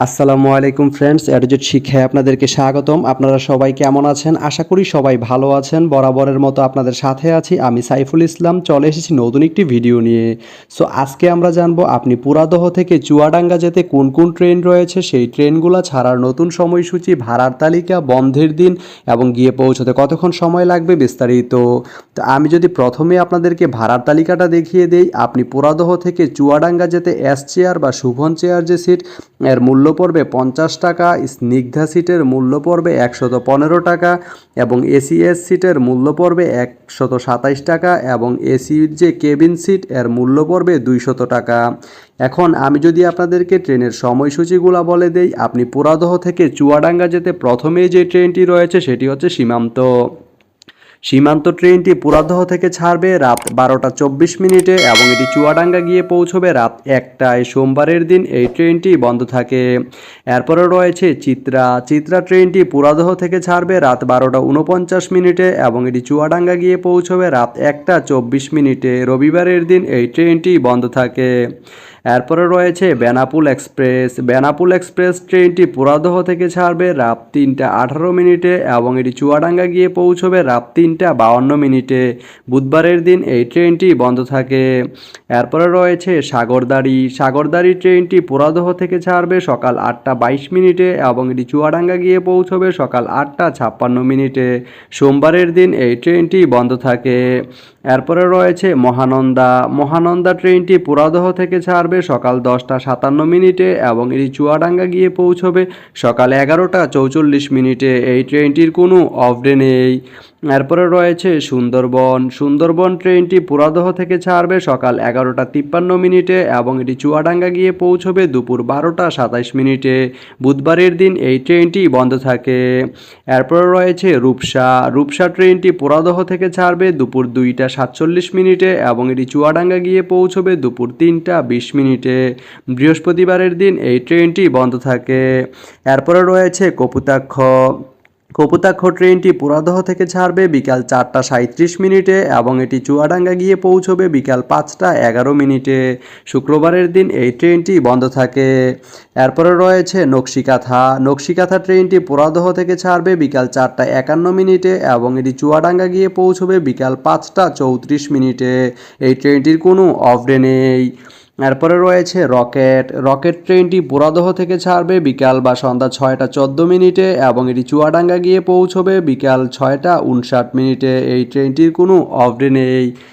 আসসালামু আলাইকুম ফ্রেন্ডস অ্যাডজেট শিক্ষায় আপনাদেরকে স্বাগতম। আপনারা সবাই কেমন আছেন? আশা করি সবাই ভালো আছেন। বরাবরের মতো আপনাদের সাথে আছি আমি সাইফুল ইসলাম। চলে এসেছি নতুন একটি ভিডিও নিয়ে। সো আজকে আমরা জানব আপনি পুরাদহ থেকে চুয়াডাঙ্গা যেতে কোন কোন ট্রেন রয়েছে? সেই ট্রেনগুলো ছাড়ার নতুন সময়সূচি, ভাড়ার তালিকা, বন্ধের দিন এবং গিয়ে পৌঁছতে কতক্ষণ সময় লাগবে বিস্তারিত। তো, আমি যদি প্রথমে আপনাদেরকে ভাড়ার তালিকাটা দেখিয়ে দেই, আপনি পুরাদহ থেকে চুয়াডাঙ্গা যেতে এস চেয়ার বা শুভন চেয়ার যে সিট এর মূল্য পড়বে পঞ্চাশ টাকা, স্নিগ্ধা সিটের মূল্য পড়বে একশত পনেরো টাকা এবং এসিএস সিটের মূল্য পড়বে একশত সাতাইশ টাকা এবং এসির যে কেবিন সিট, এর মূল্য পড়বে দুইশত টাকা। এখন আমি যদি আপনাদেরকে ট্রেনের সময়সূচিগুলো বলে দেই, আপনি পুরাদহ থেকে চুয়াডাঙ্গা যেতে প্রথমেই যে ট্রেনটি রয়েছে সেটি হচ্ছে সীমান্ত। সীমান্ত ট্রেনটি পুরাদহ থেকে ছাড়বে রাত বারোটা চব্বিশ মিনিটে এবং এটি চুয়াডাঙ্গা গিয়ে পৌঁছবে রাত একটায় সোমবারের দিন এই ট্রেনটি বন্ধ থাকে। এরপরে রয়েছে চিত্রা। চিত্রা ট্রেনটি পুরাদহ থেকে ছাড়বে রাত বারোটা উনপঞ্চাশ মিনিটে এবং এটি চুয়াডাঙ্গা গিয়ে পৌঁছবে রাত একটা চব্বিশ মিনিটে। রবিবারের দিন এই ট্রেনটি বন্ধ থাকে। এরপরে রয়েছে বেনাপুল এক্সপ্রেস। বেনাপুল এক্সপ্রেস ট্রেনটি পুরাদহ থেকে ছাড়বে রাত তিনটা আঠারো মিনিটে এবং এটি চুয়াডাঙ্গা গিয়ে পৌঁছবে রাত তিনটা বাউন্ন মিনিটে। বুধবারের দিন এই ট্রেনটি বন্ধ থাকে। এরপরে রয়েছে সাগরদাড়ি। সাগরদাড়ি ট্রেনটি পুরাদহ থেকে ছাড়বে সকাল আটটা বাইশ মিনিটে এবং এটি চুয়াডাঙ্গা গিয়ে পৌঁছবে সকাল আটটা ছাপ্পান্ন মিনিটে। সোমবারের দিন এই ট্রেনটি বন্ধ থাকে। এরপরে রয়েছে মহানন্দা। মহানন্দা ট্রেনটি পুরাদহ থেকে ছাড়বে সকাল দশটা সাতান্ন মিনিটে এবং এটি চুয়াডাঙ্গা গিয়ে পৌঁছবে সকাল এগারোটা চৌচল্লিশ মিনিটে। এই ট্রেনটির কোনো অফ ডে নেই। এরপরে রয়েছে সুন্দরবন। সুন্দরবন ট্রেনটি পুরাদহ থেকে ছাড়বে সকাল এগারোটা তিপ্পান্ন মিনিটে এবং এটি চুয়াডাঙ্গা গিয়ে পৌঁছবে দুপুর বারোটা সাতাইশ মিনিটে। বুধবারের দিন এই ট্রেনটি বন্ধ থাকে। এরপরে রয়েছে রূপসা। রূপসা ট্রেনটি পুরাদহ থেকে ছাড়বে দুপুর দুইটা সাতচল্লিশ মিনিটে এবং এটি চুয়াডাঙ্গা গিয়ে পৌঁছবে দুপুর তিনটা বিশ মিনিটে বৃহস্পতিবারের দিন এই ট্রেনটি বন্ধ থাকে। এরপরে রয়েছে কপুতাক্ষ। কপুতাক্ষ ট্রেনটি পুরাদহ থেকে ছাড়বে বিকাল চারটা সাঁত্রিশ মিনিটে এবং এটি চুয়াডাঙ্গা গিয়ে পৌঁছবে বিকাল পাঁচটা এগারো মিনিটে। শুক্রবারের দিন এই ট্রেনটি বন্ধ থাকে। এরপরে রয়েছে নকশিকাথা। নকশিকাথা ট্রেনটি পুরাদহ থেকে ছাড়বে বিকাল চারটা একান্ন মিনিটে এবং এটি চুয়াডাঙ্গা গিয়ে পৌঁছবে বিকাল পাঁচটা চৌত্রিশ মিনিটে। এই ট্রেনটির কোনো অফ ডে নেই। এরপরে রয়েছে রকেট। রকেট ট্রেনটি পুরাদহ থেকে ছাড়বে, বিকাল বা সন্ধ্যা ছয়টা চোদ্দ মিনিটে এবং এটি চুয়াডাঙ্গা গিয়ে পৌঁছবে বিকাল ছয়টা উনষাট মিনিটে। এই ট্রেনটির কোনো অফডে নেই।